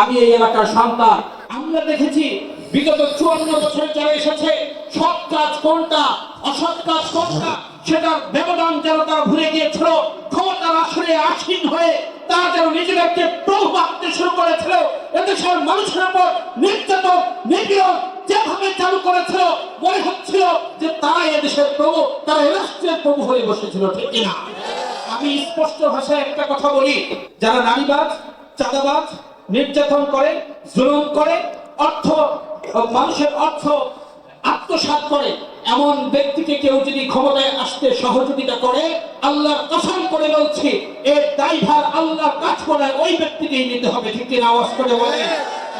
আমি এই এলাকার সন্তান। আমরা দেখেছি বিগত চুয়ান্ন বছর যারা এসেছে, সৎ কাজ কোনটা, অসৎ কাজ কোনটা, সেটার ব্যবধান যেন তারা ভুলে গিয়েছিল, ক্ষমতার আসরে আসীন হয়ে তারা যেন নিজেদেরকে প্রভু ভাবতে শুরু করেছিল, এদেশের মানুষের উপর নির্যাতন, নিপীড়ন যেভাবে চালু করেছিল, মনে হচ্ছিল যে তারা এদেশের প্রভু তারা রাষ্ট্রের প্রভু হয়ে বসেছিল, ঠিক কিনা? আমি স্পষ্ট ভাষায় একটা কথা বলি, যারা নারীবাজ, চাঁদাবাজ নির্যাতন করে, জুলুম করে, অর্থ, মানুষের অর্থ আত্মসাৎ করে। এমন ব্যক্তিকে কেউ যদি ক্ষমতায় আসতে সহযোগিতা করে, আল্লাহর কসম করে বলছি এর দায়ভার আল্লাহর কাজ করায় ওই ব্যক্তিকেই নিতে হবে। ঠিক কিনা আওয়াজ করে বলে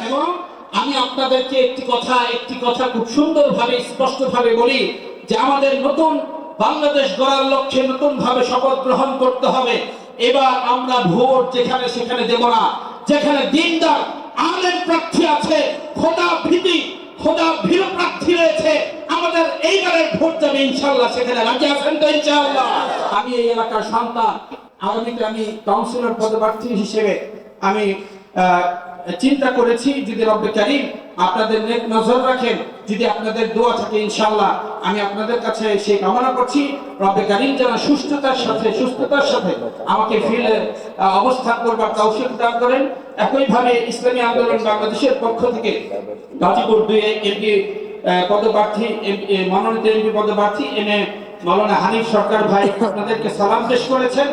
এবং আমি আপনাদেরকে একটি কথা একটি কথা খুব সুন্দরভাবে, স্পষ্টভাবে বলি যে আমাদের নতুন বাংলাদেশ গড়ার লক্ষ্যে নতুন ভাবে শপথ গ্রহণ করতে হবে। এবার আমরা ভোট যেখানে সেখানে দেব না। যেখানে দিনদার, আলেম প্রার্থী আছে, খোদা ভীতি, খোদা ভীর প্রার্থী রয়েছে, আমাদের এইবারের ভোট যাবে ইনশাল্লাহ সেখানে রাজি আছেন তো ইনশাল্লাহ আমি এই এলাকার সন্তান আগামীতে আমি কাউন্সিলর পদপ্রার্থী হিসেবে আমি চিন্তা করেছি যদি রব্বে কারিম আপনাদের নেক নজর রাখেন, যদি আপনাদের দোয়া থাকে ইনশাল্লাহ আমি আপনাদের কাছে সেই কামনা করছি, রব্বে কারিম যেন সুস্থতার সাথে সুস্থতার সাথে আমাকে ফিল্ডে অবস্থান করবার তৌফিক দান করেন। একইভাবে ইসলামী আন্দোলন বাংলাদেশের পক্ষ থেকে গাজীপুর দুই এমপি পদপ্রার্থী মনোনীত এমপি পদপ্রার্থী এম এ মাওলানা হানিফ সরকার ভাই আপনাদেরকে সালাম পেশ করেছেন।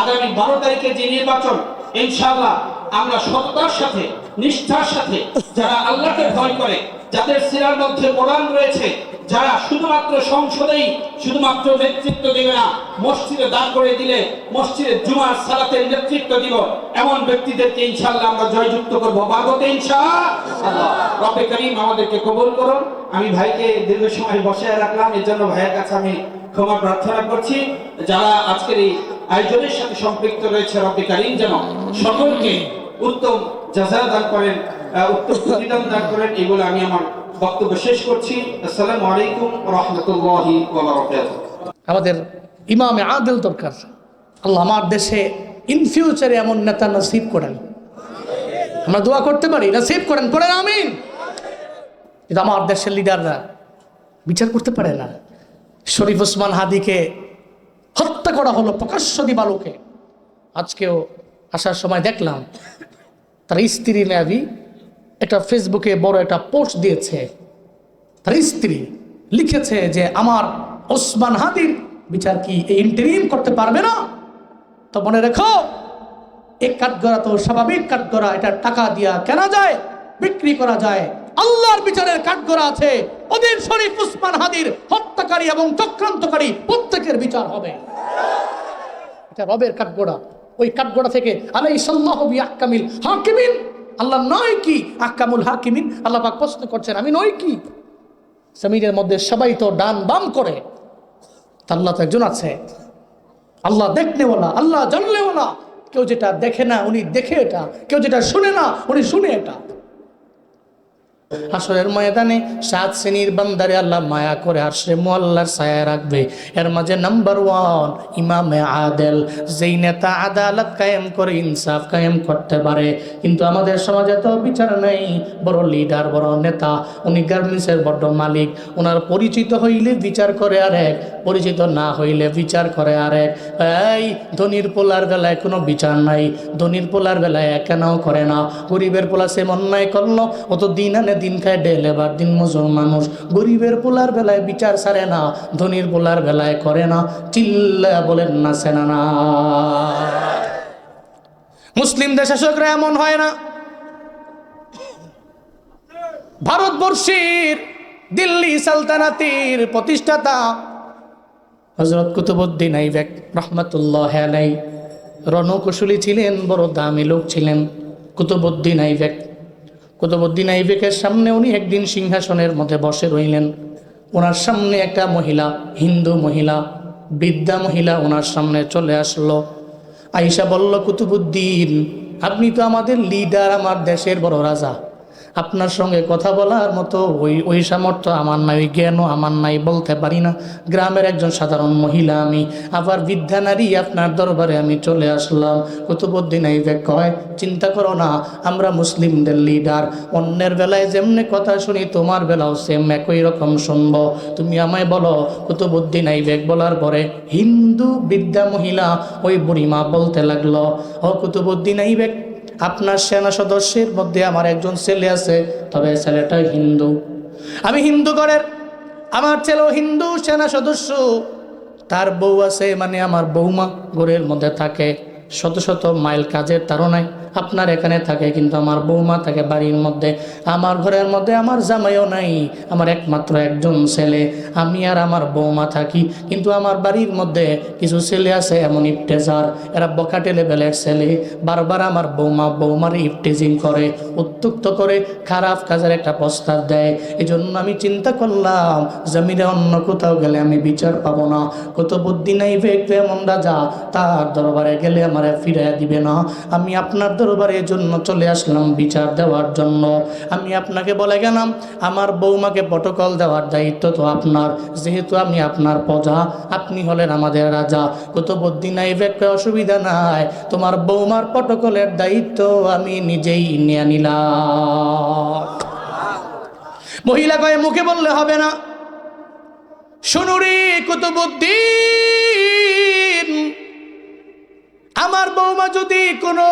আগামী বারো তারিখে যে নির্বাচন, ইনশাআল্লাহ আমরা সততার সাথে, নিষ্ঠার সাথে যারা আল্লাহকে ভয় করে, যাদের সিরার মধ্যে কোরআন রয়েছে, যারা শুধুমাত্র সংসদেই শুধুমাত্র নেতৃত্ব দেবে না, মসজিদে দাঁড় করে দিলে মসজিদে জুমার সালাতের নেতৃত্ব দিব, এমন ব্যক্তিদেরকে ইনশাআল্লাহ আমরা জয়যুক্ত করব। বাগতে ইনশাআল্লাহ। রবে করিম আমাদেরকে কবুল করুন। আমি ভাইকে দীর্ঘ সময় বসে রাখলাম, এর জন্য ভাইয়ের কাছে আমি ক্ষমা প্রার্থনা করছি। যারা আজকের এই আয়োজনের সাথে সম্পৃক্ত রয়েছে, রব্বি কারিম যেন সকলকে উত্তম জাজা দান করেন উত্তম প্রতিদান দান করেন, এগুলো আমি আমার বক্তব্য শেষ করছি। আসসালামু আলাইকুম রহমতুল্লাহি আমাদের ইমামে আদেল দরকার। আল্লাহ আমার দেশে ইন ফিউচারে এমন নেতা নসিব করেন। আমরা দোয়া করতে পারি, নসিব করেন করেন আমিন। কিন্তু আমার দেশের লিডাররা বিচার করতে পারে না। শরীফ ওসমান হাদিকে হত্যা করা হলো প্রকাশ্য দিবালোকে। আজকেও আসার সময় দেখলাম তার স্ত্রী ম্যাবি একটা ফেসবুকে বড় একটা পোস্ট দিয়েছে। তার স্ত্রী লিখেছে যে, আমার ওসমান হাদির বিচার কি এই ইন্টারিম করতে পারবে না? তো মনে রেখো এই কাঠগড়া তো স্বাভাবিক কাঠগড়া এটা টাকা দিয়া কেনা যায়, বিক্রি করা যায়। আল্লাহর বিচারের কাঠগড়া আছে, ওদের শরীফ উসমান হাদির হত্যাকারী এবং চক্রান্তকারী প্রত্যেকের বিচার হবে। এটা রবের কাঠগোড়া ওই কাঠগোড়া থেকে আলাই সাল্লাহ আহকামিল হাকিমিন। আল্লাহ নয় কি? আকামুল হাকিমিন। আল্লাহ পাক প্রশ্ন করছেন, আমি নয় কি? জমিনের মধ্যে সবাই তো ডান বাম করে। আল্লাহ তো একজন আছে। আল্লাহ দেখনেওয়ালা আল্লাহ জানলেওয়ালা কেউ যেটা দেখে না, উনি দেখে এটা। কেউ যেটা শুনে না, উনি শুনে এটা। আসরের ময়দানে সাত শ্রেণির বান্দারে আল্লাহ মায়া করে আর সে মোয়াল্লার ছায়া রাখবে। এর মাঝে নাম্বার ওয়ান, ইমামে আদেল, যেই নেতা আদালত কায়েম করে, ইনসাফ কায়েম করতে পারে। কিন্তু আমাদের সমাজে তো বিচার নেই, বড় লিডার বড় নেতা, উনি গার্মেন্টসের বড্ড মালিক ওনার পরিচিত হইলে বিচার করে আর এক পরিচিত না হইলে বিচার করে আর এক এই ধনির পোলার বেলায় কোনো বিচার নাই। ধনির পোলার বেলায় কেনাও করে না। গরিবের পোলা সে অন্যায় করল। ও তো দিন আনে দিন খায় ডে লেবার দিন মজুর মানুষ। গরিবের পোলার বেলায় বিচার সারে না। ধনির পোলার বেলায় করে না। চিল্লা বলেন না সেনা না মুসলিম দেশ শাসকরা এমন হয় না। ভারতবর্ষের দিল্লি সালতানাতির প্রতিষ্ঠাতা হজরত কুতুবুদ্দিন আইবেক রহমতুল্লাহ আলাই রণকুশলী ছিলেন, বড় দামি লোক ছিলেন কুতুবুদ্দিন আইবেক। কুতুবুদ্দিন আইবেকের সামনে উনি একদিন সিংহাসনের মধ্যে বসে রইলেন। ওনার সামনে একটা মহিলা, হিন্দু মহিলা, বৃদ্ধা মহিলা ওনার সামনে চলে আসলো। আইসা বলল কুতুবুদ্দিন আপনি তো আমাদের লিডার আমার দেশের বড় রাজা। আপনার সঙ্গে কথা বলার মতো ওই ওই সামর্থ্য আমার নাই, ওই জ্ঞানও আমার নাই বলতে পারি না। গ্রামের একজন সাধারণ মহিলা আমি, আবার বৃদ্ধা নারী আপনার দরবারে আমি চলে আসলাম। কুতুবুদ্দিন এই কয়, চিন্তা করো না, আমরা মুসলিমদের লিডার অন্যের বেলায় যেমনি কথা শুনি, তোমার বেলাও সেম একই রকম শুনব তুমি আমায় বলো কুতুবুদ্দিন এই বেগ বলার পরে হিন্দু বৃদ্ধা মহিলা ওই বুড়িমা বলতে লাগল, ও কুতুবুদ্দিন এই বেগ আপনার সেনা সদস্যের মধ্যে আমার একজন ছেলে আছে, তবে ছেলেটা হিন্দু। আমি হিন্দু ঘরের, আমার ছেলেও হিন্দু সেনা সদস্য। তার বউ আছে মানে আমার বৌমা ঘরের মধ্যে থাকে। শত শত মাইল কাজের তারণায় আপনার এখানে থাকে, কিন্তু আমার বৌমা থাকে বাড়ির মধ্যে, আমার ঘরের মধ্যে আমার জামাইও নাই, আমার একমাত্র একজন ছেলে, আমি আর আমার বৌমা থাকি, কিন্তু আমার বাড়ির মধ্যে কিছু ছেলে আছে এমন ইফটেজার এরা বকাটে লেভেলের ছেলে, বারবার আমার বৌমা বৌমার ইফটেজিং করে উত্তুক্ত করে খারাপ কাজের একটা প্রস্তাব দেয়। এই জন্য আমি চিন্তা করলাম, জমিনে অন্য কোথাও গেলে আমি বিচার পাবো না। কত বুদ্ধি নাই ব্যক্তি এমন রাজা, তার দরবারে গেলে আমারে ফিরে দিবে না। আমি আপনার দরবারের জন্য চলে আসলাম বিচার দেওয়ার জন্য। আমি আপনাকে বলে গেলাম, আমার বৌমাকে প্রটোকল দেওয়ার দায়িত্ব তো আপনার। যেহেতু আমি আপনার প্রজা, আপনি হলেন আমাদের রাজা। কত বুদ্ধি নাই ব্যক্তি অসুবিধা নাই, তোমার বৌমার প্রটোকলের দায়িত্ব আমি নিজেই নিয়ে নিলাম। মহিলা কয়ে মুখে বললে হবে না। শুনুরি কুতুবুদ্দিন আমার বৌমা যদি কোনো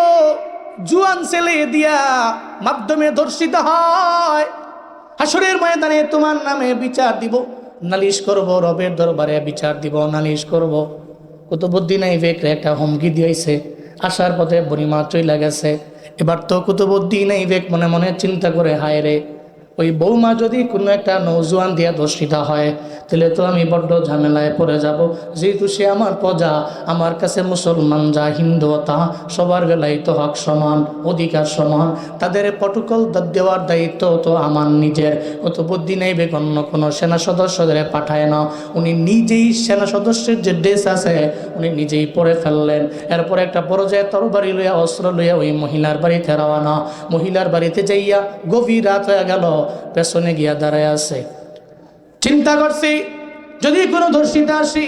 জুয়ান ছেলে দিয়া মাধ্যমে ধর্ষিত হয় হাসরের ময়দানে তোমার নামে বিচার দিব, নালিশ করব, রবের দরবারে বিচার দিব, নালিশ করব। কুতুবুদ্দিন এই বেকরে একটা হুমকি দিয়েছে। আসার পথে বুড়িমা চইলা গেছে। এবার তো কুতুবুদ্দিন এই বেক মনে মনে চিন্তা করে, হায় রে ওই বৌমা যদি কোনো একটা নৌজোয়ান দিয়া দর্শিতা হয়, তাহলে তো আমি বড্ড ঝামেলায় পড়ে যাব। যেহেতু সে আমার প্রজা, আমার কাছে মুসলমান যা হিন্দু তা, সবার বেলায় তো হক সমান, অধিকার সমান। তাদের প্রটোকল দেওয়ার দায়িত্ব তো আমার নিজের। কত বুদ্ধি নেই অন্য কোনো সেনা সদস্যদের পাঠায় না। উনি নিজেই সেনা সদস্যের যে ড্রেস আছে, উনি নিজেই পরে ফেললেন। এরপর একটা পর্যায়ে তরবারি লইয়া, অস্ত্র লইয়া ওই মহিলার বাড়িতে রওয়ানা মহিলার বাড়িতে যাইয়া গভীর রাত হয়ে গেল। পেছনে গিয়া দাঁড়ায় আছে। চিন্তা করছি যদি কোনো ধর্ষিতা আসি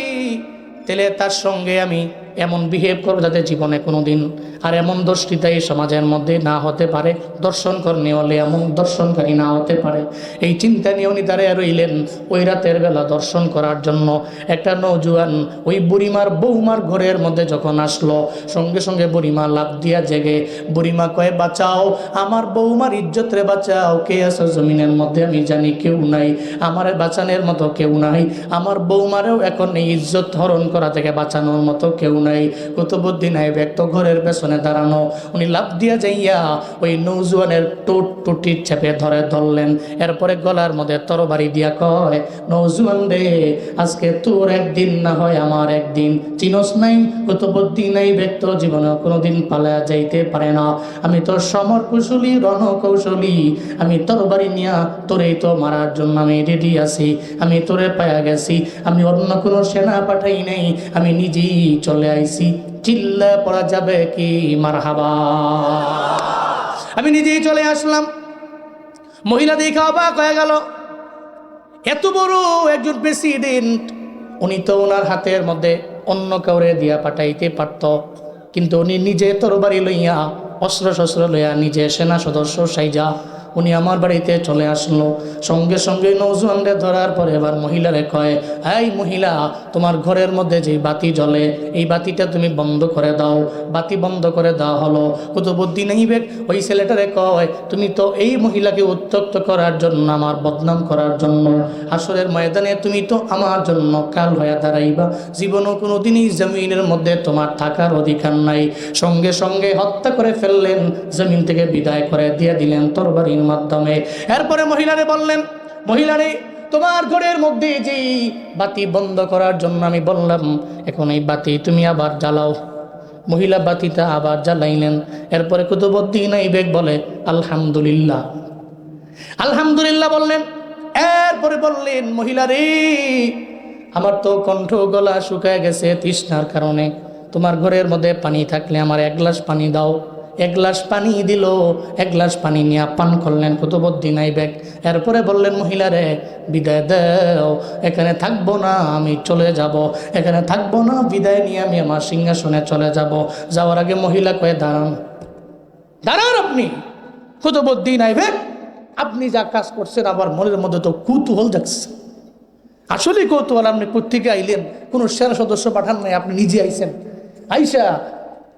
তাহলে তার সঙ্গে আমি এমন বিহেভ করব যাতে জীবনে কোনো দিন আর এমন দর্শিতা এই সমাজের মধ্যে না হতে পারে। দর্শন করনি হলে এমন দর্শনকারী না হতে পারে। এই চিন্তা নিয়ে উনি দাঁড়িয়ে রইলেন ওই রাতের বেলা দর্শন করার জন্য। একটা নৌজুয়ান ওই বুড়িমার বৌমার ঘরের মধ্যে যখন আসলো, সঙ্গে সঙ্গে বুড়িমা লাভ দিয়া জেগে, বুড়িমা কয়ে, বাঁচাও, আমার বৌমার ইজ্জত রে বাঁচাও। কে আছে জমিনের মধ্যে? আমি জানি কেউ নাই। আমার বাঁচানোর মতো কেউ নাই। আমার বৌমারেও এখন এই ইজ্জত হরণ করা থেকে বাঁচানোর মতো কেউ নাই কুতুবুদ্দিন নাই ব্যক্ত ঘরের পেছনে দাঁড়ানো। উনি লাভ দিয়া যাইয়া ওই নৌজুয়ানের টুট টুটি চেপে ধরে ধরলেন। এরপরে গলার মধ্যে তরবারি দিয়া কয় নৌজুয়ান রে, আজকে তোর একদিন না হয় আমার একদিন। চিনস নাই কুতুবুদ্দিন নাই ব্যক্ত জীবনে কোনোদিন পালায়া যাইতে পারে না। আমি তোর সমর কুশলী, রণকৌশলী। আমি তরবারি নিয়া তোরেই তো মারার জন্য আমি রেডি আছি। আমি তোরে পায়া গেছি। আমি অন্য কোনো সেনা পাঠাই নাই। আমি নিজেই চলে আইছি চিল্লা পড়া যাবে কি মার আমি নিজেই চলে আসলাম। মহিলা দেখা অবাক হয়ে গেল। এত বড় একজন প্রেসিডেন্ট উনি তো ওনার হাতের মধ্যে অন্য কাউরে দিয়া পাঠাইতে পারত। কিন্তু উনি নিজে তরবারি লইয়া অস্ত্র শস্ত্র লইয়া নিজে সেনা সদস্য সাইজা উনি আমার বাড়িতে চলে আসলো। সঙ্গে সঙ্গে নৌজওয়ানরে ধরার পরে এবার মহিলারে কয়, এই মহিলা, তোমার ঘরের মধ্যে যে বাতি জ্বলে, এই বাতিটা তুমি বন্ধ করে দাও। বাতি বন্ধ করে দেওয়া হলো। কুতুবুদ্দিন ইবেক ওই ছেলেটারে কয়, তুমি তো এই মহিলাকে উত্তক্ত করার জন্য, আমার বদনাম করার জন্য। আসরের ময়দানে তুমি তো আমার জন্য কাল হয়ে দাঁড়াইবা। জীবনও কোনো দিনই জমিনের মধ্যে তোমার থাকার অধিকার নাই। সঙ্গে সঙ্গে হত্যা করে ফেললেন, জমিন থেকে বিদায় করে দিয়ে দিলেন তরবারির মাধ্যমে। এরপরে মহিলারে বললেন, মহিলারে, তোমার ঘরের মধ্যে যে বাতি বন্ধ করার জন্য আমি বললাম, এখন এই বাতি তুমি আবার জ্বালাও। মহিলা বাতিটা আবার জ্বালাইলেন। এরপরে কুতুবুদ্দিন ইবেক বলে, আলহামদুলিল্লাহ। আলহামদুলিল্লাহ বললেন। এরপরে বললেন মহিলা রে আমার তো কণ্ঠ গলা শুকায় গেছে তৃষ্ণার কারণে। তোমার ঘরের মধ্যে পানি থাকলে আমার এক গ্লাস পানি দাও। এক গ্লাস পানি দিল, এক গ্লাস পানি নিয়ে পান করলেন কুতুবুদ্দিন আইবেক। এরপরে বললেন, মহিলারে, বিদায় দাও, এখানে থাকব না, আমি চলে যাব। এখানে থাকব না, বিদায় নিয়ে আমি আমার সিংহাসনে চলে যাব। যাওয়ার আগে মহিলা কয়ে, দাঁড়ান দাঁড়ান আপনি, কুতুবুদ্দিন আইবেক। আপনি যা কাজ করছেন, আমার মনের মধ্যে তো কৌতূহল যাচ্ছে আসলে কৌতূহল, আপনি কোথেকে আইলেন? কোনো সেনা সদস্য পাঠান নাই, আপনি নিজে আইছেন। আইসা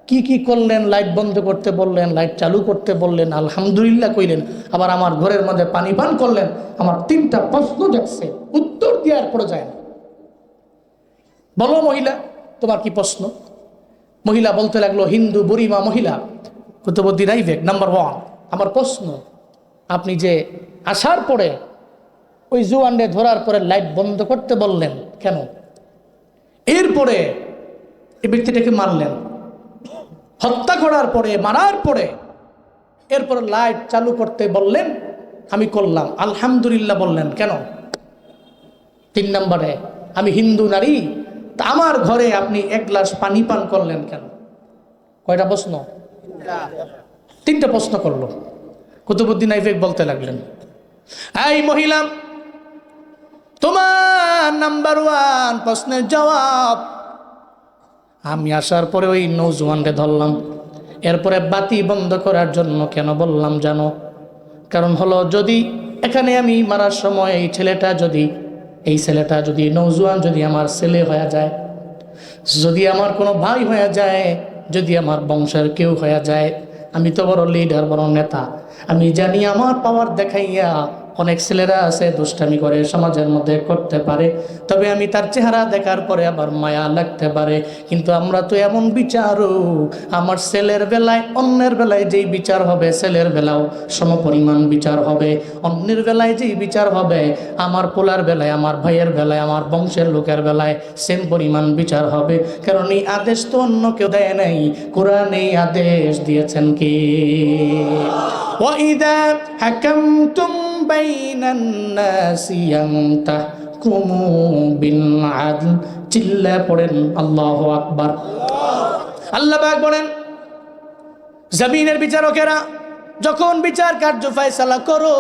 কি কি করলেন? লাইট বন্ধ করতে বললেন, লাইট চালু করতে বললেন, আলহামদুলিল্লাহ কইলেন। আবার আমার ঘরের মধ্যে পানি পান করলেন। আমার তিনটা প্রশ্ন দেখছে উত্তর দেওয়ার পরে যায় না। বলো মহিলা, তোমার কি প্রশ্ন? মহিলা বলতে লাগল, হিন্দু বুড়িমা মহিলা, কুতুবুদ্দিন আইবেক নাম্বার ওয়ান আমার প্রশ্ন, আপনি যে আসার পরে ওই জুয়ান্ডে ধরার পরে লাইট বন্ধ করতে বললেন, কেন? এরপরে এই ব্যক্তিটাকে মারলেন। হত্যা করার পরে, মারার পরে, এরপর লাইট চালু করতে বললেন, আমি করলাম। আলহামদুলিল্লাহ বললেন, কেন? তিন নম্বরে, আমি হিন্দু নারী, তা আমার ঘরে আপনি এক গ্লাস পানি পান করলেন কেন? কয়টা প্রশ্ন? তিনটা প্রশ্ন করল। কুতুবুদ্দিন আইফেক বলতে লাগলেন, এই মহিলা, তোমার নাম্বার ওয়ান প্রশ্নের জবাব আমি আসার পরে ওই নৌজওয়ানকে ধরলাম। এরপরে বাতি বন্ধ করার জন্য কেন বললাম জানো? কারণ হলো যদি এখানে আমি মারার সময় এই ছেলেটা যদি, এই ছেলেটা যদি নৌজওয়ান যদি আমার ছেলে হয়ে যায়, যদি আমার কোনো ভাই হয়ে যায়, যদি আমার বংশের কেউ হয়ে যায়, আমি তো বড় লিডার বড় নেতা। আমি জানি আমার পাওয়ার দেখাইয়া অনেক ছেলেরা আছে দুষ্টামি করে সমাজের মধ্যে করতে পারে তবে আমি তার চেহারা দেখার পরে আবার মায়া লাগতে পারে কিন্তু আমরা তো এমন বিচারও আমার ছেলের বেলায় অন্যের বেলায় যেই বিচার হবে ছেলের বেলাও সমপরিমাণ বিচার হবে অন্যের বেলায় যেই বিচার হবে আমার পোলার বেলায় আমার ভাইয়ের বেলায় আমার বংশের লোকের বেলায় সেম পরিমাণ বিচার হবে কারণ এই আদেশ তো অন্য কেউ দেয় নাই কোরআন এই আদেশ দিয়েছেন কি وإذا حكمتم بين الناس أن تحكموا بالعدل চিল্লা পড়েন আল্লাহ আকবার আল্লাহ পাক বলেন জমিনের বিচারকেরা যখন বিচার কার্য ফয়সালা করো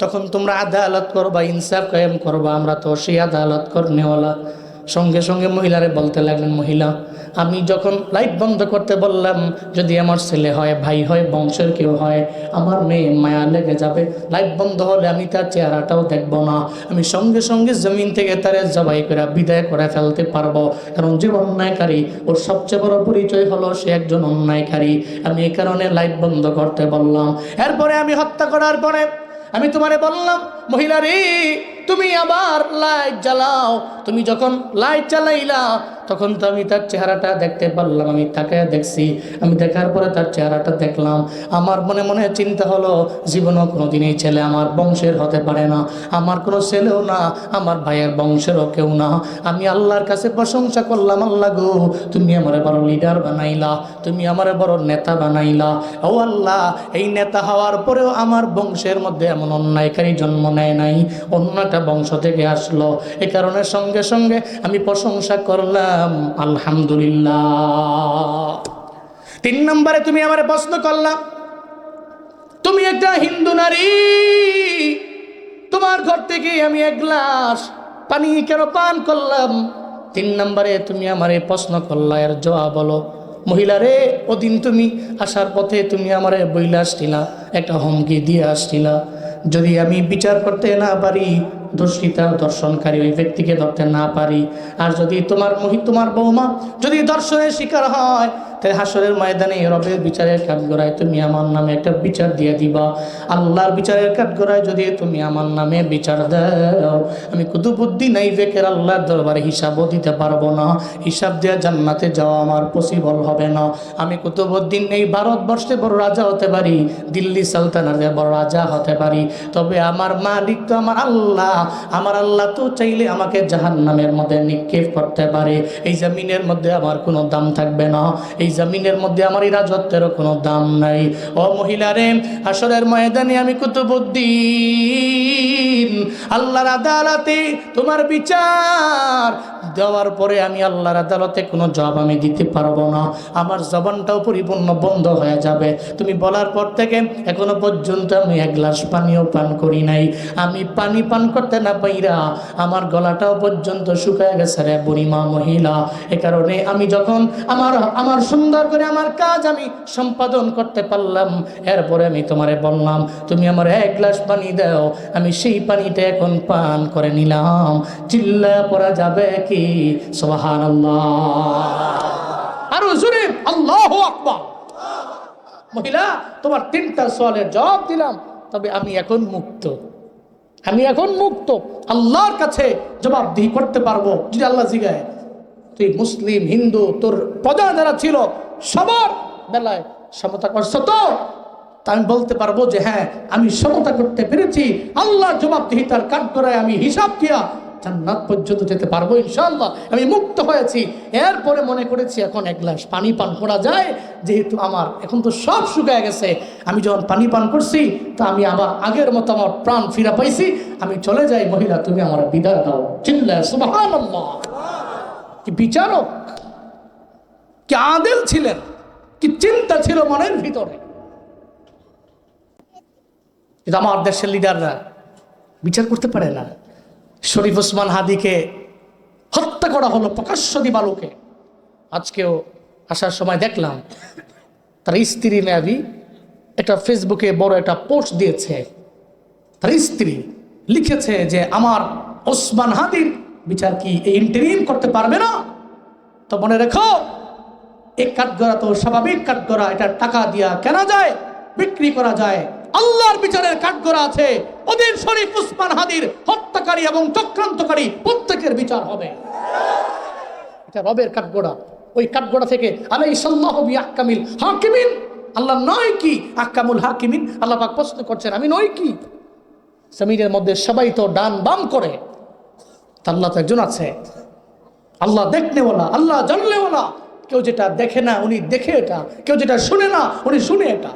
তখন তোমরা আদালত করবা ইনসাফ কায়েম করবা আমরা তো সেই আদালত করনেওয়ালা সঙ্গে সঙ্গে মহিলারে বলতে লাগলেন, মহিলা, আমি যখন লাইট বন্ধ করতে বললাম, যদি আমার ছেলে হয়, ভাই হয়, বংশের কেউ হয়, আমার মেয়ে মায়া লেগে যাবে লাইট বন্ধ হলে আমি তার চেহারাটাও দেখব না। আমি সঙ্গে সঙ্গে জমিন থেকে তারে জবাই করে বিদায় করে ফেলতে পারব। কারণ যে অন্যায়কারী, ওর সবচেয়ে বড় পরিচয় হলো সে একজন অন্যায়কারী। আমি এই কারণে লাইট বন্ধ করতে বললাম। এরপরে আমি হত্যা করার পরে আমি তোমারে বললাম মহিলা রে তুমি আবার লাইট জ্বালাও। তুমি যখন লাইট জ্বালাইলা তখন তো আমি তার চেহারাটা দেখতে পারলাম, আমি তাকে দেখছি, আমি দেখার পরে তার চেহারাটা দেখলাম। আমার মনে মনে চিন্তা হলো, জীবনও কোনো দিনই ছেলে আমার বংশের হতে পারে না, আমার কোনো ছেলেও না, আমার ভাইয়ের বংশেরও কেউ না। আমি আল্লাহর কাছে প্রশংসা করলাম, আল্লাহ গো, তুমি আমার বড় লিডার বানাইলা, তুমি আমার বড় নেতা বানাইলা। ও আল্লাহ, এই নেতা হওয়ার পরেও আমার বংশের মধ্যে এমন অন্যায়কারী জন্ম নেয় নাই অন্য একটা বংশ থেকে আসলো। এ কারণে সঙ্গে সঙ্গে আমি প্রশংসা করলাম আলহামদুলিল্লাহ। তিন নম্বরে তুমি আমার প্রশ্ন করলাম তুমি একটা হিন্দু নারী, তোমার ঘর থেকে আমি এক গ্লাস পানি কেন পান করলাম? তিন নম্বরে তুমি আমার প্রশ্ন করলা, এর জবাব বলো মহিলা রে ওদিন তুমি আসার পথে তুমি আমারে বইলা আসছিলা, একটা হুমকি দিয়ে আসছিলা। যদি আমি বিচার করতে না পারি দর্শিতা দর্শনকারী ওই ব্যক্তিকে ধরতে না পারি। আর যদি তোমার মহি, তোমার বৌমা যদি দর্শনের শিকার হয় তাই হাসরের ময়দানে রবের বিচারের কাঠগড়ায় তুমি আমার নামে একটা বিচার দিয়ে দিবা। আল্লাহর বিচারের কাঠগড়ায় যদি তুমি আমার নামে বিচার দাও, আমি কুতুবুদ্দিন এই বেকের আল্লাহর দরবারে হিসাবও দিতে পারব না। হিসাব দেওয়া জান্নাতে যাওয়া আমার পসিবল হবে না। আমি কুতুবুদ্দিন এই ভারতবর্ষে বড় রাজা হতে পারি, দিল্লি সালতানাতে বড় রাজা হতে পারি। তবে আমার মালিক তো আমার আল্লাহ। আমার আল্লাহ তো চাইলে আমাকে জাহান নামের মধ্যে নিক্ষেপ করতে পারে। এই জমিনের মধ্যে আমার কোনো দাম থাকবে না। এই জমিনের মধ্যে আমার এই রাজত্বেরও কোনো দাম নাই। ও মহিলারে আসরের ময়দানে আমি কুতুবুদ্দিন। আল্লাহর আদালতে তোমার বিচার দেওয়ার পরে আমি আল্লাহর আদালতে কোনো জবাব আমি দিতে পারব না। আমার জবানটাও পরিপূর্ণ বন্ধ হয়ে যাবে। তুমি বলার পর থেকে এখনও পর্যন্ত আমি এক গ্লাস পানিও পান করি নাই। আমি পানি পান করতে না পাইরা আমার গলাটাও পর্যন্ত শুকায় গেছে রে বুড়িমা মহিলা। এ কারণে আমি যখন আমার আমার সুন্দর করে আমার কাজ আমি সম্পাদন করতে পারলাম। এরপরে আমি তোমারে বললাম, তুমি আমার এক গ্লাস পানি দাও, আমি সেই পানিটা এখন পান করে নিলাম। চিল্লা পড়া যাবে কি? সোহান আরও জোরে, আল্লাহ আকবার! মহিলা, তোমার তিনটা সওয়ালের জবাব দিলাম, তবে আমি এখন মুক্ত। আমি এখন মুক্ত। আল্লাহর কাছে জবাবদিহি করতে পারব, যদি আল্লাহ জিগায়। তুই মুসলিম, হিন্দু, তোর প্রজা যারা ছিল, সবার বেলায় সমতা করছ তো। তা আমি বলতে পারব যে হ্যাঁ আমি সমতা করতে পেরেছি। আল্লাহর জবাবদিহিতার কাঠ করায় আমি হিসাব দিয়া জান্নাত পর্যন্ত যেতে পারব ইনশাআল্লাহ। আমি মুক্ত হয়েছি। এরপরে মনে করেছি এখন এক গ্লাস পানি পান করা যায়। যেহেতু আমার এখন তো সব শুকায় গেছে। আমি যখন পানি পান করছি, তা আমি আবার আগের মতো আমার প্রাণ ফিরা পাইছি। আমি চলে যাই মহিলা, তুমি আমার বিদায় দাও। চিল্লা সুবহানাল্লাহ। কি বিচারক? কি আদেল ছিলেন? কি চিন্তা ছিল মনের ভিতরে? কিন্তু আমার দেশের লিডাররা বিচার করতে পারে না। শরীফ ওসমান হাদিকে হত্যা করা হলো প্রকাশ্য দিবালোকে। আজকেও আসার সময় দেখলাম, তার স্ত্রী ম্যাবি একটা ফেসবুকে বড় একটা পোস্ট দিয়েছে। তার স্ত্রী লিখেছে যে, আমার ওসমান হাদির বিচার কি এই ইন্টারিম করতে পারবে না? তো মনে রেখো, এই কাঠগড়া তো স্বাভাবিক কাঠগড়া, এটা টাকা দিয়া কেনা যায়, বিক্রি করা যায়। আল্লাহর বিচারের কাঠগড়া আছে, ওদের শরীফ উসমান হাদির হত্যাকারী এবং চক্রান্তকারী প্রত্যেকের বিচার হবে। এটা রবের কাঠগড়া। ওই কাঠগড়া থেকে আলাই সাল্লাহ বি আহকামিল হাকিমিন, আল্লাহ নয় কি? আহকামুল হাকিমিন, আল্লাহ পাক প্রশ্ন করছেন, আমি নই কি? জমিনের মধ্যে সবাই তো ডান বাম করে। আল্লাহ তো একজন আছে। আল্লাহ দেখনেওয়ালা, আল্লাহ জানলেওয়ালা। কেউ যেটা দেখে না, উনি দেখে এটা। কেউ যেটা শুনে না, উনি শুনে এটা।